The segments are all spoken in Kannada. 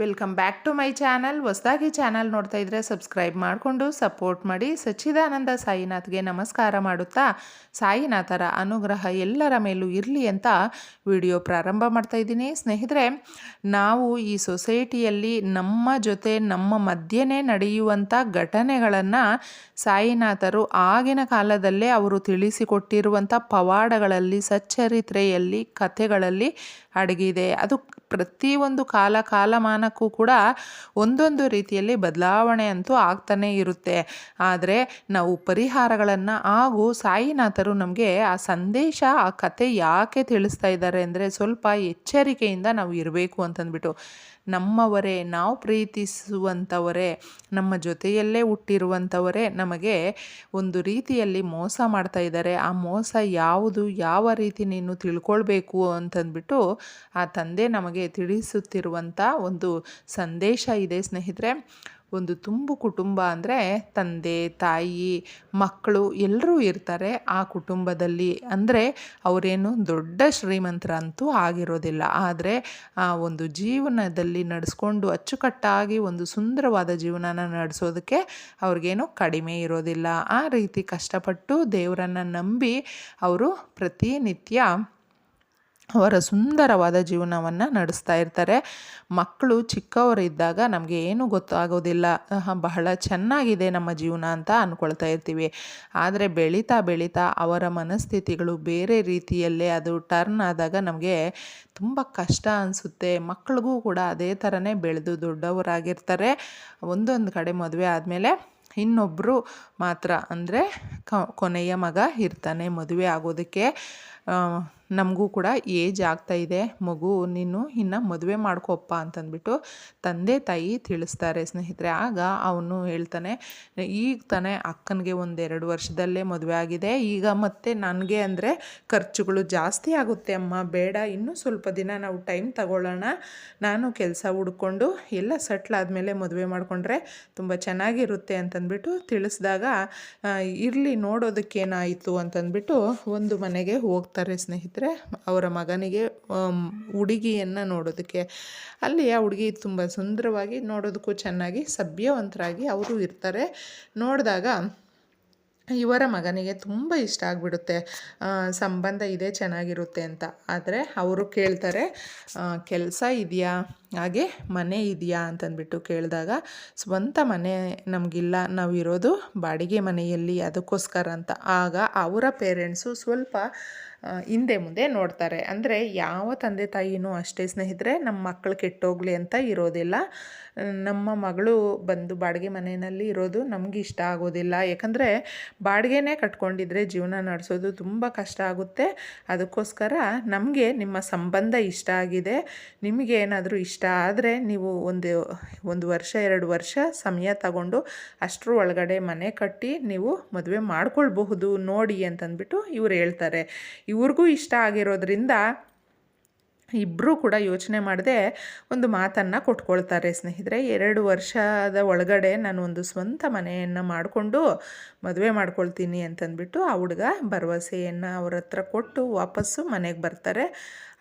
Welcome back to my channel ಹೊಸದಾಗಿ ಚಾನಲ್ ನೋಡ್ತಾ ಇದ್ರೆ ಸಬ್ಸ್ಕ್ರೈಬ್ ಮಾಡಿಕೊಂಡು ಸಪೋರ್ಟ್ ಮಾಡಿ. ಸಚ್ಚಿದಾನಂದ ಸಾಯಿನಾಥ್ಗೆ ನಮಸ್ಕಾರ ಮಾಡುತ್ತಾ? ಸಾಯಿನಾಥರ ಅನುಗ್ರಹ ಎಲ್ಲರ ಮೇಲೂ ಇರಲಿ ಅಂತ ವಿಡಿಯೋ ಪ್ರಾರಂಭ ಮಾಡ್ತಾ ಇದ್ದೀನಿ. ಸ್ನೇಹಿತರೆ, ನಾವು ಈ ಸೊಸೈಟಿಯಲ್ಲಿ ನಮ್ಮ ಜೊತೆ, ನಮ್ಮ ಮಧ್ಯನೇ ನಡೆಯುವಂಥ ಘಟನೆಗಳನ್ನು ಸಾಯಿನಾಥರು ಆಗಿನ ಕಾಲದಲ್ಲೇ ಅವರು ತಿಳಿಸಿಕೊಟ್ಟಿರುವಂಥ ಪವಾಡಗಳಲ್ಲಿ, ಸಚ್ಚರಿತ್ರೆಯಲ್ಲಿ, ಕಥೆಗಳಲ್ಲಿ ಅಡಗಿದೆ ಅದು ಪ್ರತಿಯೊಂದು ಕಾಲ ಕಾಲಮಾನಕ್ಕೂ ಕೂಡ ಒಂದೊಂದು ರೀತಿಯಲ್ಲಿ ಬದಲಾವಣೆ ಅಂತೂ ಆಗ್ತಾನೇ ಇರುತ್ತೆ. ಆದರೆ ನಾವು ಪರಿಹಾರಗಳನ್ನು ಹಾಗೂ ಸಾಯಿನಾಥರು ನಮಗೆ ಆ ಸಂದೇಶ, ಆ ಕತೆ ಯಾಕೆ ತಿಳಿಸ್ತಾ ಇದ್ದಾರೆ ಅಂದರೆ ಸ್ವಲ್ಪ ಎಚ್ಚರಿಕೆಯಿಂದ ನಾವು ಇರಬೇಕು ಅಂತಂದ್ಬಿಟ್ಟು. ನಮ್ಮವರೇ, ನಾವು ಪ್ರೀತಿಸುವಂಥವರೇ ನಮ್ಮ ಜೊತೆಯಲ್ಲೇ ಹುಟ್ಟಿರುವಂಥವರೇ ನಮಗೆ ಒಂದು ರೀತಿಯಲ್ಲಿ ಮೋಸ ಮಾಡ್ತಾ ಇದ್ದಾರೆ. ಆ ಮೋಸ ಯಾವುದು, ಯಾವ ರೀತಿ ನೀನು ತಿಳ್ಕೊಳ್ಬೇಕು ಅಂತಂದ್ಬಿಟ್ಟು ಆ ತಂದೆ ನಮಗೆ ತಿಳಿಸುತ್ತಿರುವಂಥ ಒಂದು ಸಂದೇಶ ಇದೆ ಸ್ನೇಹಿತರೆ. ಒಂದು ತುಂಬು ಕುಟುಂಬ ಅಂದರೆ ತಂದೆ, ತಾಯಿ, ಮಕ್ಕಳು ಎಲ್ಲರೂ ಇರ್ತಾರೆ ಆ ಕುಟುಂಬದಲ್ಲಿ. ಅಂದರೆ ಅವರೇನು ದೊಡ್ಡ ಶ್ರೀಮಂತರಂತೂ ಆಗಿರೋದಿಲ್ಲ. ಆದರೆ ಆ ಒಂದು ಜೀವನದಲ್ಲಿ ನಡೆಸ್ಕೊಂಡು ಅಚ್ಚುಕಟ್ಟಾಗಿ ಒಂದು ಸುಂದರವಾದ ಜೀವನನ ನಡೆಸೋದಕ್ಕೆ ಅವ್ರಿಗೇನು ಕಡಿಮೆ ಇರೋದಿಲ್ಲ. ಆ ರೀತಿ ಕಷ್ಟಪಟ್ಟು ದೇವರನ್ನು ನಂಬಿ ಅವರು ಪ್ರತಿನಿತ್ಯ ಅವರ ಸುಂದರವಾದ ಜೀವನವನ್ನು ನಡೆಸ್ತಾ ಇರ್ತಾರೆ. ಮಕ್ಕಳು ಚಿಕ್ಕವರಿದ್ದಾಗ ನಮಗೆ ಏನೂ ಗೊತ್ತಾಗೋದಿಲ್ಲ. ಬಹಳ ಚೆನ್ನಾಗಿದೆ ನಮ್ಮ ಜೀವನ ಅಂತ ಅಂದ್ಕೊಳ್ತಾ ಇರ್ತೀವಿ. ಆದರೆ ಬೆಳೀತಾ ಬೆಳೀತಾ ಅವರ ಮನಸ್ಥಿತಿಗಳು ಬೇರೆ ರೀತಿಯಲ್ಲೇ ಅದು ಟರ್ನ್ ಆದಾಗ ನಮಗೆ ತುಂಬ ಕಷ್ಟ ಅನಿಸುತ್ತೆ. ಮಕ್ಕಳಿಗೂ ಕೂಡ ಅದೇ ಥರನೇ ಬೆಳೆದು ದೊಡ್ಡವರಾಗಿರ್ತಾರೆ. ಒಂದೊಂದು ಕಡೆ ಮದುವೆ ಆದಮೇಲೆ ಇನ್ನೊಬ್ಬರು ಮಾತ್ರ ಅಂದರೆ ಕೊನೆಯ ಮಗ ಇರ್ತಾನೆ ಮದುವೆ ಆಗೋದಕ್ಕೆ. ನಮಗೂ ಕೂಡ ಏಜ್ ಆಗ್ತಾ ಇದೆ. ಮಗು ನೀನು ಇನ್ನು ಮದುವೆ ಮಾಡ್ಕೊಪ್ಪ ಅಂತಂದ್ಬಿಟ್ಟು ತಂದೆ ತಾಯಿ ತಿಳಿಸ್ತಾರೆ ಸ್ನೇಹಿತರೆ. ಆಗ ಅವನು ಹೇಳ್ತಾನೆ, ಈಗ ತಾನೇ ಅಕ್ಕನಿಗೆ ಒಂದೆರಡು ವರ್ಷದಲ್ಲೇ ಮದುವೆ ಆಗಿದೆ. ಈಗ ಮತ್ತೆ ನನಗೆ ಅಂದರೆ ಖರ್ಚುಗಳು ಜಾಸ್ತಿ ಆಗುತ್ತೆ ಅಮ್ಮ. ಬೇಡ, ಇನ್ನೂ ಸ್ವಲ್ಪ ದಿನ ನಾವು ಟೈಮ್ ತಗೊಳ್ಳೋಣ. ನಾನು ಕೆಲಸ ಹುಡ್ಕೊಂಡು ಎಲ್ಲ ಸೆಟ್ಲ್ ಆದಮೇಲೆ ಮದುವೆ ಮಾಡಿಕೊಂಡ್ರೆ ತುಂಬ ಚೆನ್ನಾಗಿರುತ್ತೆ ಅಂತಂದ್ಬಿಟ್ಟು ತಿಳಿಸಿದಾಗ ಇರಲಿ ನೋಡೋದಕ್ಕೇನಾಯಿತು? ಅಂತಂದ್ಬಿಟ್ಟು ಒಂದು ಮನೆಗೆ ಹೋಗ್ತಾರೆ ಸ್ನೇಹಿತರೆ. ಅವರ ಮಗನಿಗೆ ಹುಡುಗಿಯನ್ನು ನೋಡೋದಕ್ಕೆ, ಅಲ್ಲಿ ಆ ಹುಡುಗಿ ತುಂಬ ಸುಂದರವಾಗಿ ನೋಡೋದಕ್ಕೂ ಚೆನ್ನಾಗಿ ಸಭ್ಯವಂತರಾಗಿ ಅವರು ಇರ್ತಾರೆ. ನೋಡಿದಾಗ ಇವರ ಮಗನಿಗೆ ತುಂಬ ಇಷ್ಟ ಆಗಿಬಿಡುತ್ತೆ. ಸಂಬಂಧ ಇದೇ ಚೆನ್ನಾಗಿರುತ್ತೆ ಅಂತ. ಆದರೆ ಅವರು ಕೇಳ್ತಾರೆ ಕೆಲಸ ಇದೆಯಾ? ಹಾಗೆ ಮನೆ ಇದೆಯಾ? ಅಂತಂದ್ಬಿಟ್ಟು ಕೇಳಿದಾಗ, ಸ್ವಂತ ಮನೆ ನಮಗಿಲ್ಲ. ನಾವು ಇರೋದು ಬಾಡಿಗೆ ಮನೆಯಲ್ಲಿ ಅದಕ್ಕೋಸ್ಕರ ಅಂತ. ಆಗ ಅವರ ಪೇರೆಂಟ್ಸು ಸ್ವಲ್ಪ ಹಿಂದೆ ಮುಂದೆ ನೋಡ್ತಾರೆ. ಅಂದರೆ ಯಾವ ತಂದೆ ತಾಯಿನೂ ಅಷ್ಟೇ ಸ್ನೇಹಿತರೆ ನಮ್ಮ ಮಕ್ಕಳು ಕೆಟ್ಟೋಗ್ಲಿ ಅಂತ ಇರೋದಿಲ್ಲ. ನಮ್ಮ ಮಗಳು ಬಂದು ಬಾಡಿಗೆ ಮನೆಯಲ್ಲಿ ಇರೋದು ನಮಗೆ ಇಷ್ಟ ಆಗೋದಿಲ್ಲ. ಯಾಕಂದರೆ ಬಾಡಿಗೆನೇ ಕಟ್ಕೊಂಡಿದ್ರೆ ಜೀವನ ನಡೆಸೋದು ತುಂಬ ಕಷ್ಟ ಆಗುತ್ತೆ. ಅದಕ್ಕೋಸ್ಕರ ನಮಗೆ ನಿಮ್ಮ ಸಂಬಂಧ ಇಷ್ಟ ಆಗಿದೆ. ನಿಮಗೆ ಏನಾದರೂ ಇಷ್ಟ ಆದರೆ ನೀವು ಒಂದು ಒಂದು ವರ್ಷ, ಎರಡು ವರ್ಷ ಸಮಯ ತಗೊಂಡು ಅಷ್ಟರ ಒಳಗಡೆ ಮನೆ ಕಟ್ಟಿ ನೀವು ಮದುವೆ ಮಾಡ್ಕೊಳ್ಬಹುದು. ನೋಡಿ ಅಂತಂದ್ಬಿಟ್ಟು ಇವ್ರು ಹೇಳ್ತಾರೆ. ಇವ್ರಿಗೂ ಇಷ್ಟ ಆಗಿರೋದ್ರಿಂದ ಇಬ್ಬರೂ ಕೂಡ ಯೋಚನೆ ಮಾಡದೆ ಒಂದು ಮಾತನ್ನು ಕೊಟ್ಕೊಳ್ತಾರೆ ಸ್ನೇಹಿತರೆ. ಎರಡು ವರ್ಷದ ಒಳಗಡೆ ನಾನು ಒಂದು ಸ್ವಂತ ಮನೆಯನ್ನು ಮಾಡಿಕೊಂಡು ಮದುವೆ ಮಾಡ್ಕೊಳ್ತೀನಿ ಅಂತಂದ್ಬಿಟ್ಟು ಆ ಹುಡುಗ ಭರವಸೆಯನ್ನು ಅವ್ರ ಹತ್ರ ಕೊಟ್ಟು ವಾಪಸ್ಸು ಮನೆಗೆ ಬರ್ತಾರೆ.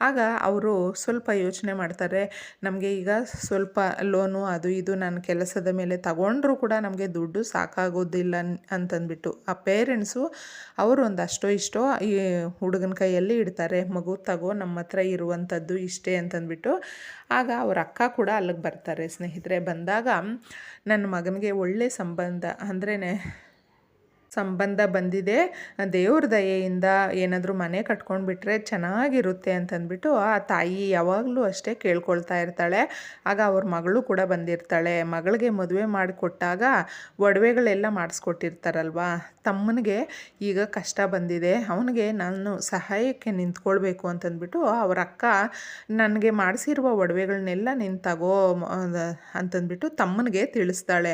ಆಗ ಅವರು ಸ್ವಲ್ಪ ಯೋಚನೆ ಮಾಡ್ತಾರೆ, ನಮಗೆ ಈಗ ಸ್ವಲ್ಪ ಲೋನು ಅದು ಇದು ನನ್ನ ಕೆಲಸದ ಮೇಲೆ ತಗೊಂಡ್ರೂ ಕೂಡ ನಮಗೆ ದುಡ್ಡು ಸಾಕಾಗೋದಿಲ್ಲ ಅಂತಂದ್ಬಿಟ್ಟು ಆ ಪೇರೆಂಟ್ಸು ಅವರು ಒಂದು ಅಷ್ಟೋ ಇಷ್ಟೋ ಈ ಹುಡುಗನ ಕೈಯಲ್ಲಿ ಇಡ್ತಾರೆ, ಮಗು ತಗೋ ನಮ್ಮ ಹತ್ರ ಇರುವಂಥದ್ದು ಇಷ್ಟೇ ಅಂತಂದ್ಬಿಟ್ಟು ಆಗ ಅವ್ರ ಅಕ್ಕ ಕೂಡ ಅಲ್ಲಿಗೆ ಬರ್ತಾರೆ, ಸ್ನೇಹಿತರೆ, ಬಂದಾಗ ನನ್ನ ಮಗನಿಗೆ ಒಳ್ಳೆ ಸಂಬಂಧ ಅಂದ್ರೇ ಸಂಬಂಧ ಬಂದಿದೆ. ದೇವ್ರ ದಯೆಯಿಂದ ಏನಾದರೂ ಮನೆ ಕಟ್ಕೊಂಡು ಬಿಟ್ಟರೆ ಚೆನ್ನಾಗಿರುತ್ತೆ ಅಂತಂದ್ಬಿಟ್ಟು ಆ ತಾಯಿ ಯಾವಾಗಲೂ ಅಷ್ಟೇ ಕೇಳ್ಕೊಳ್ತಾ ಇರ್ತಾಳೆ. ಆಗ ಅವ್ರ ಮಗಳು ಕೂಡ ಬಂದಿರ್ತಾಳೆ. ಮಗಳಿಗೆ ಮದುವೆ ಮಾಡಿಕೊಟ್ಟಾಗ ಒಡವೆಗಳೆಲ್ಲ ಮಾಡಿಸ್ಕೊಟ್ಟಿರ್ತಾರಲ್ವಾ? ತಮ್ಮನಿಗೆ ಈಗ ಕಷ್ಟ ಬಂದಿದೆ. ಅವನಿಗೆ ನಾನು ಸಹಾಯಕ್ಕೆ ನಿಂತ್ಕೊಳ್ಬೇಕು ಅಂತಂದ್ಬಿಟ್ಟು ಅವ್ರ ಅಕ್ಕ, ನನಗೆ ಮಾಡಿಸಿರುವ ಒಡವೆಗಳನ್ನೆಲ್ಲ ನೀನು ತಗೋ ಅಂತಂದ್ಬಿಟ್ಟು ತಮ್ಮನಿಗೆ ತಿಳಿಸ್ತಾಳೆ.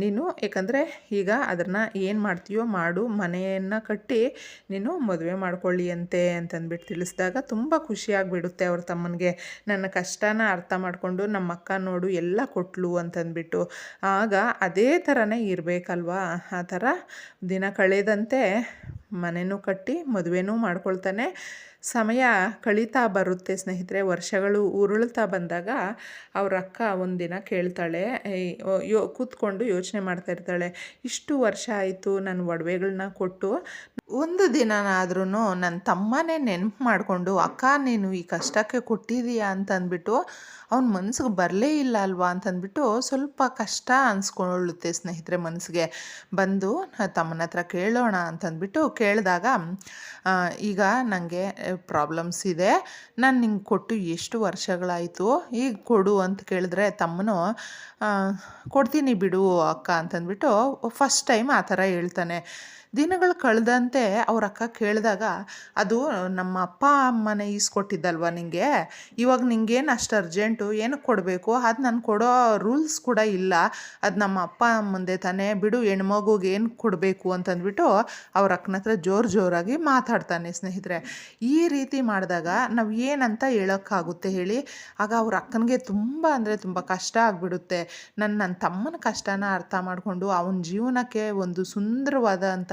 ನೀನು ಯಾಕಂದರೆ ಈಗ ಅದನ್ನು ಮಾಡ್ತೀಯೋ ಮಾಡು, ಮನೆಯನ್ನು ಕಟ್ಟಿ ನೀನು ಮದುವೆ ಮಾಡ್ಕೊಳ್ಳಿ ಅಂತೆ ಅಂತಂದ್ಬಿಟ್ಟು ತಿಳಿಸಿದಾಗ ತುಂಬ ಖುಷಿಯಾಗಿಬಿಡುತ್ತೆ ಅವ್ರ ತಮ್ಮನಿಗೆ. ನನ್ನ ಕಷ್ಟನ ಅರ್ಥ ಮಾಡಿಕೊಂಡು ನಮ್ಮ ಅಕ್ಕ ನೋಡು ಎಲ್ಲ ಕೊಟ್ಲು ಅಂತಂದ್ಬಿಟ್ಟು. ಆಗ ಅದೇ ಥರನೇ ಇರಬೇಕಲ್ವಾ? ಆ ಥರ ದಿನ ಕಳೆದಂತೆ ಮನೆಯೂ ಕಟ್ಟಿ ಮದುವೆನೂ ಮಾಡ್ಕೊಳ್ತಾನೆ. ಸಮಯ ಕಳೀತಾ ಬರುತ್ತೆ ಸ್ನೇಹಿತರೆ. ವರ್ಷಗಳು ಉರುಳ್ತಾ ಬಂದಾಗ ಅವ್ರ ಅಕ್ಕ ಒಂದಿನ ಕೇಳ್ತಾಳೆ ಯೋ, ಕೂತ್ಕೊಂಡು ಯೋಚನೆ ಮಾಡ್ತಾ ಇರ್ತಾಳೆ. ಇಷ್ಟು ವರ್ಷ ಆಯಿತು ನನ್ನ ಒಡವೆಗಳನ್ನ ಕೊಟ್ಟು ಒಂದು ದಿನನಾದ್ರೂ ನನ್ನ ತಮ್ಮನೇ ನೆನಪು ಮಾಡಿಕೊಂಡು, ಅಕ್ಕ, ನೀನು ಈ ಕಷ್ಟಕ್ಕೆ ಕೊಟ್ಟಿದೀಯಾ ಅಂತಂದ್ಬಿಟ್ಟು ಅವ್ನ ಮನ್ಸಿಗೆ ಬರಲೇ ಇಲ್ಲ ಅಲ್ವಾ ಅಂತಂದ್ಬಿಟ್ಟು ಸ್ವಲ್ಪ ಕಷ್ಟ ಅನ್ಸ್ಕೊಳ್ಳುತ್ತೆ ಸ್ನೇಹಿತರೆ ಮನಸ್ಸಿಗೆ ಬಂದು, ತಮ್ಮನ ಹತ್ರ ಕೇಳೋಣ ಅಂತಂದ್ಬಿಟ್ಟು ಕೇಳಿದಾಗ ಈಗ ನನಗೆ ಪ್ರಾಬ್ಲಮ್ಸ್ ಇದೆ. ನಾನು ನಿಂಗೆ ಕೊಟ್ಟು ಎಷ್ಟು ವರ್ಷಗಳಾಯಿತು? ಈಗ ಕೊಡು ಅಂತ ಕೇಳಿದ್ರೆ ತಮ್ಮನು ಕೊಡ್ತೀನಿ ಬಿಡು ಅಕ್ಕ ಅಂತಂದ್ಬಿಟ್ಟು ಫಸ್ಟ್ ಟೈಮ್ ಆ ಥರ ಹೇಳ್ತಾನೆ. ದಿನಗಳು ಕಳೆದಂತೆ ಅವ್ರ ಅಕ್ಕ ಕೇಳಿದಾಗ, ಅದು ನಮ್ಮ ಅಪ್ಪ ಅಮ್ಮನೆ ಈಸ್ಕೊಟ್ಟಿದ್ದಲ್ವ ನಿಂಗೆ? ಇವಾಗ ನಿಂಗೇನು ಅಷ್ಟು ಅರ್ಜೆಂಟು? ಏನಕ್ಕೆ ಕೊಡಬೇಕು? ಅದು ನಾನು ಕೊಡೋ ರೂಲ್ಸ್ ಕೂಡ ಇಲ್ಲ. ಅದು ನಮ್ಮ ಅಪ್ಪ ಅಮ್ಮಂದೆ ತಾನೇ. ಬಿಡು, ಹೆಣ್ಮಗುಗೆ ಏನು ಕೊಡಬೇಕು? ಅಂತಂದ್ಬಿಟ್ಟು ಅವ್ರ ಅಕ್ಕನ ಹತ್ರ ಜೋರು ಜೋರಾಗಿ ಮಾತಾಡ್ತಾನೆ ಸ್ನೇಹಿತರೆ. ಈ ರೀತಿ ಮಾಡಿದಾಗ ನಾವು ಏನಂತ ಹೇಳೋಕ್ಕಾಗುತ್ತೆ ಹೇಳಿ, ಆಗ ಅವ್ರ ಅಕ್ಕನಿಗೆ ತುಂಬ ಅಂದರೆ ತುಂಬ ಕಷ್ಟ ಆಗಿಬಿಡುತ್ತೆ. ನನ್ನ ನನ್ನ ತಮ್ಮನ ಕಷ್ಟನ ಅರ್ಥ ಮಾಡಿಕೊಂಡು, ಅವನ ಜೀವನಕ್ಕೆ ಒಂದು ಸುಂದರವಾದಂಥ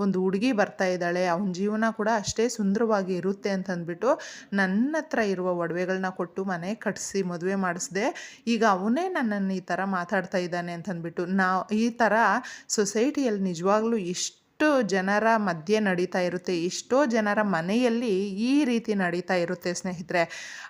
ಒಂದು ಹುಡುಗಿ ಬರ್ತಾ ಇದ್ದಾಳೆ, ಅವನ ಜೀವನ ಕೂಡ ಅಷ್ಟೇ ಸುಂದರವಾಗಿ ಇರುತ್ತೆ ಅಂತಂದ್ಬಿಟ್ಟು ನನ್ನ ಹತ್ರ ಇರುವ ಒಡವೆಗಳನ್ನ ಕೊಟ್ಟು ಮನೆ ಕಟ್ಟಿಸಿ ಮದುವೆ ಮಾಡಿಸ್ದೆ, ಈಗ ಅವನೇ ನನ್ನನ್ನು ಈ ಥರ ಮಾತಾಡ್ತಾ ಇದ್ದಾನೆ ಅಂತಂದ್ಬಿಟ್ಟು ನಾವು ಈ ಥರ ಸೊಸೈಟಿಯಲ್ಲಿ ನಿಜವಾಗ್ಲೂ ಎಷ್ಟು ಜನರ ಮಧ್ಯೆ ನಡೀತಾ ಇರುತ್ತೆ, ಎಷ್ಟೋ ಜನರ ಮನೆಯಲ್ಲಿ ಈ ರೀತಿ ನಡೀತಾ ಇರುತ್ತೆ ಸ್ನೇಹಿತರೆ.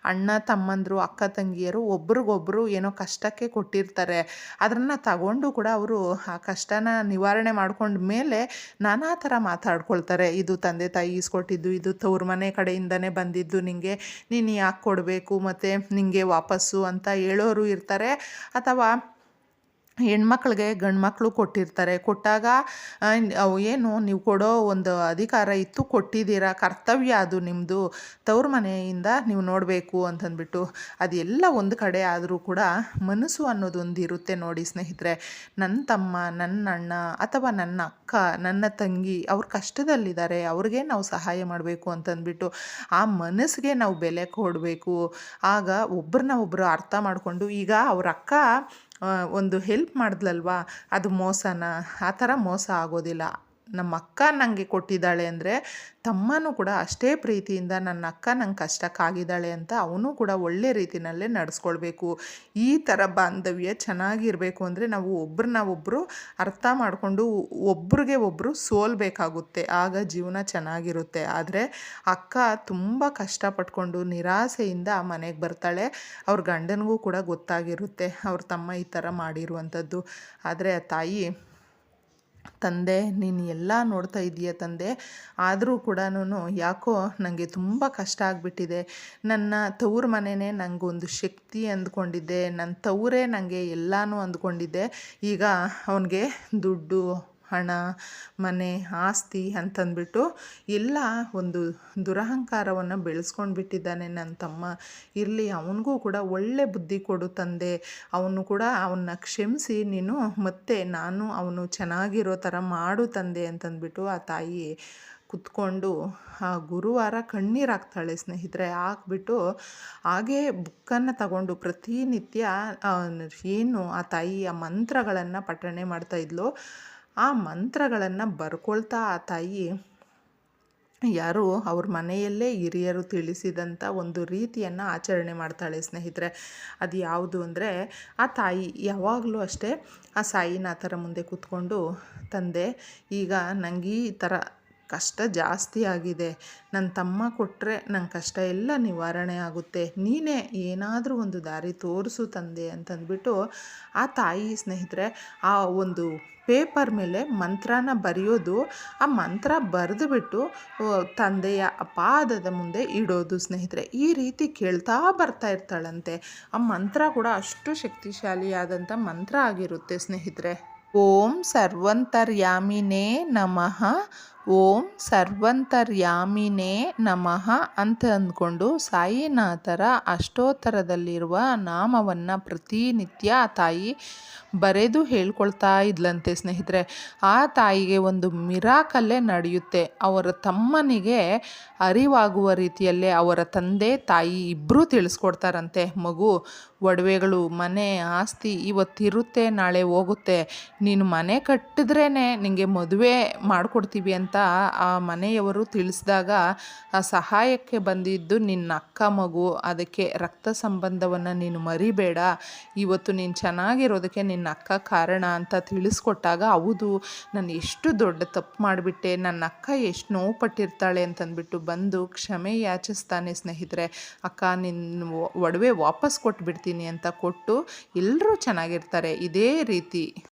ಅಣ್ಣ, ತಮ್ಮಂದರು, ಅಕ್ಕ, ತಂಗಿಯರು ಒಬ್ರಿಗೊಬ್ರು ಏನೋ ಕಷ್ಟಕ್ಕೆ ಕೊಟ್ಟಿರ್ತಾರೆ. ಅದನ್ನು ತಗೊಂಡು ಕೂಡ ಅವರು ಆ ಕಷ್ಟನ ನಿವಾರಣೆ ಮಾಡ್ಕೊಂಡ ಮೇಲೆ ನಾನಾ ಥರ ಮಾತಾಡ್ಕೊಳ್ತಾರೆ. ಇದು ತಂದೆ ತಾಯಿ ಈಸ್ಕೊಟ್ಟಿದ್ದು, ಇದು ತವ್ರ ಮನೆ ಕಡೆಯಿಂದನೇ ಬಂದಿದ್ದು, ನಿಂಗೆ, ನೀನು ಯಾಕೆ ಕೊಡಬೇಕು, ಮತ್ತು ನಿಂಗೆ ವಾಪಸ್ಸು ಅಂತ ಹೇಳೋರು ಇರ್ತಾರೆ. ಅಥವಾ ಹೆಣ್ಮಕ್ಳಿಗೆ ಗಂಡು ಮಕ್ಕಳು ಕೊಟ್ಟಿರ್ತಾರೆ. ಕೊಟ್ಟಾಗ ಅವು ಏನು ನೀವು ಕೊಡೋ ಒಂದು ಅಧಿಕಾರ ಇತ್ತು, ಕೊಟ್ಟಿದ್ದೀರಾ, ಕರ್ತವ್ಯ ಅದು ನಿಮ್ಮದು ತವ್ರ ಮನೆಯಿಂದ ನೀವು ನೋಡಬೇಕು ಅಂತಂದ್ಬಿಟ್ಟು ಅದೆಲ್ಲ ಒಂದು ಕಡೆ ಆದರೂ ಕೂಡ ಮನಸ್ಸು ಅನ್ನೋದೊಂದು ಇರುತ್ತೆ ನೋಡಿ ಸ್ನೇಹಿತರೆ. ನನ್ನ ತಮ್ಮ ನನ್ನ ಅಣ್ಣ ಅಥವಾ ನನ್ನ ಅಕ್ಕ, ನನ್ನ ತಂಗಿ ಅವ್ರ ಕಷ್ಟದಲ್ಲಿದ್ದಾರೆ, ಅವ್ರಿಗೆ ನಾವು ಸಹಾಯ ಮಾಡಬೇಕು ಅಂತಂದ್ಬಿಟ್ಟು ಆ ಮನಸ್ಸಿಗೆ ನಾವು ಬೆಲೆ ಕೊಡಬೇಕು. ಆಗ ಒಬ್ಬರನ್ನ ಒಬ್ಬರು ಅರ್ಥ ಮಾಡಿಕೊಂಡು ಈಗ ಅವ್ರ ಅಕ್ಕ ಒಂದು ಹೆಲ್ಪ್ ಮಾಡಿದ್ಲಲ್ವಾ? ಅದು ಮೋಸನಾ? ಆ ಥರ ಮೋಸ ಆಗೋದಿಲ್ಲ. ನಮ್ಮ ಅಕ್ಕ ನನಗೆ ಕೊಟ್ಟಿದ್ದಾಳೆ ಅಂದರೆ ತಮ್ಮನೂ ಕೂಡ ಅಷ್ಟೇ ಪ್ರೀತಿಯಿಂದ ನನ್ನ ಅಕ್ಕ ನಂಗೆ ಕಷ್ಟಕ್ಕಾಗಿದ್ದಾಳೆ ಅಂತ ಅವನು ಕೂಡ ಒಳ್ಳೆ ರೀತಿಯಲ್ಲೇ ನಡೆಸ್ಕೊಳ್ಬೇಕು. ಈ ಥರ ಬಾಂಧವ್ಯ ಚೆನ್ನಾಗಿರಬೇಕು ಅಂದರೆ ನಾವು ಒಬ್ರನ್ನ ಒಬ್ಬರು ಅರ್ಥ ಮಾಡಿಕೊಂಡು ಒಬ್ರಿಗೆ ಒಬ್ಬರು ಸೋಲ್ಬೇಕಾಗುತ್ತೆ. ಆಗ ಜೀವನ ಚೆನ್ನಾಗಿರುತ್ತೆ. ಆದರೆ ಅಕ್ಕ ತುಂಬ ಕಷ್ಟಪಟ್ಕೊಂಡು ನಿರಾಸೆಯಿಂದ ಮನೆಗೆ ಬರ್ತಾಳೆ. ಅವ್ರ ಗಂಡನಿಗೂ ಕೂಡ ಗೊತ್ತಾಗಿರುತ್ತೆ. ಅವ್ರ ತಮ್ಮ ಈ ಥರ ಮಾಡಿರುವಂಥದ್ದು. ಆದರೆ ಆ ತಾಯಿ ತಂದೆ, ನೀನು ಎಲ್ಲ ನೋಡ್ತಾ ಇದೀಯ ತಂದೆ. ಆದರೂ ಕೂಡ ಯಾಕೋ ನನಗೆ ತುಂಬ ಕಷ್ಟ ಆಗಿಬಿಟ್ಟಿದೆ. ನನ್ನ ತವ್ರ ಮನೆಯೇ ನನಗೊಂದು ಶಕ್ತಿ ಅಂದ್ಕೊಂಡಿದ್ದೆ. ನನ್ನ ತವರೇ ನನಗೆ ಎಲ್ಲನೂ ಅಂದ್ಕೊಂಡಿದ್ದೆ. ಈಗ ಅವನಿಗೆ ದುಡ್ಡು ಹಣ, ಮನೆ, ಆಸ್ತಿ ಅಂತಂದ್ಬಿಟ್ಟು ಎಲ್ಲ ಒಂದು ದುರಹಂಕಾರವನ್ನು ಬೆಳೆಸ್ಕೊಂಡು ಬಿಟ್ಟಿದ್ದಾನೆ ನನ್ನ ತಮ್ಮ. ಇರಲಿ, ಅವನಿಗೂ ಕೂಡ ಒಳ್ಳೆ ಬುದ್ಧಿ ಕೊಡು ತಂದೆ. ಅವನು ಕೂಡ ಅವನ್ನ ಕ್ಷಮಿಸಿ, ನೀನು ಮತ್ತೆ ನಾನು ಅವನು ಚೆನ್ನಾಗಿರೋ ಥರ ಮಾಡು ತಂದೆ ಅಂತಂದ್ಬಿಟ್ಟು ಆ ತಾಯಿ ಕುತ್ಕೊಂಡು ಆ ಗುರುವಾರ ಕಣ್ಣೀರಾಗ್ತಾಳೆ ಸ್ನೇಹಿತರೆ. ಹಾಕ್ಬಿಟ್ಟು ಹಾಗೇ ಬುಕ್ಕನ್ನು ತಗೊಂಡು ಪ್ರತಿನಿತ್ಯ ಏನು ಆ ತಾಯಿ ಆ ಮಂತ್ರಗಳನ್ನು ಪಠಣೆ ಮಾಡ್ತಾ ಇದ್ಲು. ಆ ಮಂತ್ರಗಳನ್ನು ಬರ್ಕೊಳ್ತಾ ಆ ತಾಯಿ, ಯಾರು ಅವ್ರ ಮನೆಯಲ್ಲೇ ಹಿರಿಯರು ತಿಳಿಸಿದಂಥ ಒಂದು ರೀತಿಯನ್ನು ಆಚರಣೆ ಮಾಡ್ತಾಳೆ ಸ್ನೇಹಿತರೆ. ಅದು ಯಾವುದು ಅಂದರೆ, ಆ ತಾಯಿ ಯಾವಾಗಲೂ ಅಷ್ಟೇ ಆ ಸಾಯಿನಾಥರ ಮುಂದೆ ಕೂತ್ಕೊಂಡು, ತಂದೆ, ಈಗ ನನಗೆ ಈ ಥರ ಕಷ್ಟ ಜಾಸ್ತಿ ಆಗಿದೆ. ನನ್ನ ತಮ್ಮ ಕೊಟ್ಟರೆ ನನ್ನ ಕಷ್ಟ ಎಲ್ಲ ನಿವಾರಣೆ ಆಗುತ್ತೆ. ನೀನೇ ಏನಾದರೂ ಒಂದು ದಾರಿ ತೋರಿಸು ತಂದೆ ಅಂತಂದ್ಬಿಟ್ಟು ಆ ತಾಯಿ ಸ್ನೇಹಿತರೆ, ಆ ಒಂದು ಪೇಪರ್ ಮೇಲೆ ಮಂತ್ರನ ಬರೆಯೋದು, ಆ ಮಂತ್ರ ಬರೆದುಬಿಟ್ಟು ತಂದೆಯ ಪಾದದ ಮುಂದೆ ಇಡೋದು ಸ್ನೇಹಿತರೆ. ಈ ರೀತಿ ಕೇಳ್ತಾ ಬರ್ತಾ ಇರ್ತಾಳಂತೆ. ಆ ಮಂತ್ರ ಕೂಡ ಅಷ್ಟು ಶಕ್ತಿಶಾಲಿಯಾದಂಥ ಮಂತ್ರ ಆಗಿರುತ್ತೆ ಸ್ನೇಹಿತರೆ. ಓಂ ಸರ್ವಂತರ್ಯಾಮಿನೇ ನಮಃ. ಓಂ ಸರ್ವಂತರ್ಯಾಮಿನೇ ನಮಃ ಅಂತ ಅಂದ್ಕೊಂಡು ಸಾಯಿನಾಥರ ಅಷ್ಟೋತ್ತರದಲ್ಲಿರುವ ನಾಮವನ್ನು ಪ್ರತಿನಿತ್ಯ ತಾಯಿ ಬರೆದು ಹೇಳ್ಕೊಳ್ತಾ ಇದ್ಲಂತೆ ಸ್ನೇಹಿತರೆ. ಆ ತಾಯಿಗೆ ಒಂದು ಮಿರಾಕಲ್ಲೇ ನಡೆಯುತ್ತೆ. ಅವರ ತಮ್ಮನಿಗೆ ಅರಿವಾಗುವ ರೀತಿಯಲ್ಲೇ ಅವರ ತಂದೆ, ತಾಯಿ ಇಬ್ಬರೂ ತಿಳಿಸ್ಕೊಡ್ತಾರಂತೆ. ಮಗು, ಒಡವೆಗಳು, ಮನೆ, ಆಸ್ತಿ ಇವತ್ತಿರುತ್ತೆ, ನಾಳೆ ಹೋಗುತ್ತೆ. ನೀನು ಮನೆ ಕಟ್ಟಿದ್ರೇ ನಿನಗೆ ಮದುವೆ ಮಾಡಿಕೊಡ್ತೀವಿ ಅಂತ ಆ ಮನೆಯವರು ತಿಳಿಸಿದಾಗ, ಆ ಸಹಾಯಕ್ಕೆ ಬಂದಿದ್ದು ನಿನ್ನ ಅಕ್ಕ ಮಗು. ಅದಕ್ಕೆ ರಕ್ತ ಸಂಬಂಧವನ್ನು ನೀನು ಮರಿಬೇಡ. ಇವತ್ತು ನೀನು ಚೆನ್ನಾಗಿರೋದಕ್ಕೆ ನಿನ್ನ ಅಕ್ಕ ಕಾರಣ ಅಂತ ತಿಳಿಸ್ಕೊಟ್ಟಾಗ, ಹೌದು, ನಾನು ಎಷ್ಟು ದೊಡ್ಡ ತಪ್ಪು ಮಾಡಿಬಿಟ್ಟೆ. ನನ್ನ ಅಕ್ಕ ಎಷ್ಟು ನೋವು ಪಟ್ಟಿರ್ತಾಳೆ ಅಂತಂದ್ಬಿಟ್ಟು ಬಂದು ಕ್ಷಮೆ ಯಾಚಿಸ್ತಾನೆ ಸ್ನೇಹಿತರೆ. ಅಕ್ಕ ನಿನ್ನ ಒಡವೆ ವಾಪಸ್ ಕೊಟ್ಬಿಡ್ತೀನಿ ಅಂತ ಕೊಟ್ಟು ಎಲ್ಲರೂ ಚೆನ್ನಾಗಿರ್ತಾರೆ. ಇದೇ ರೀತಿ.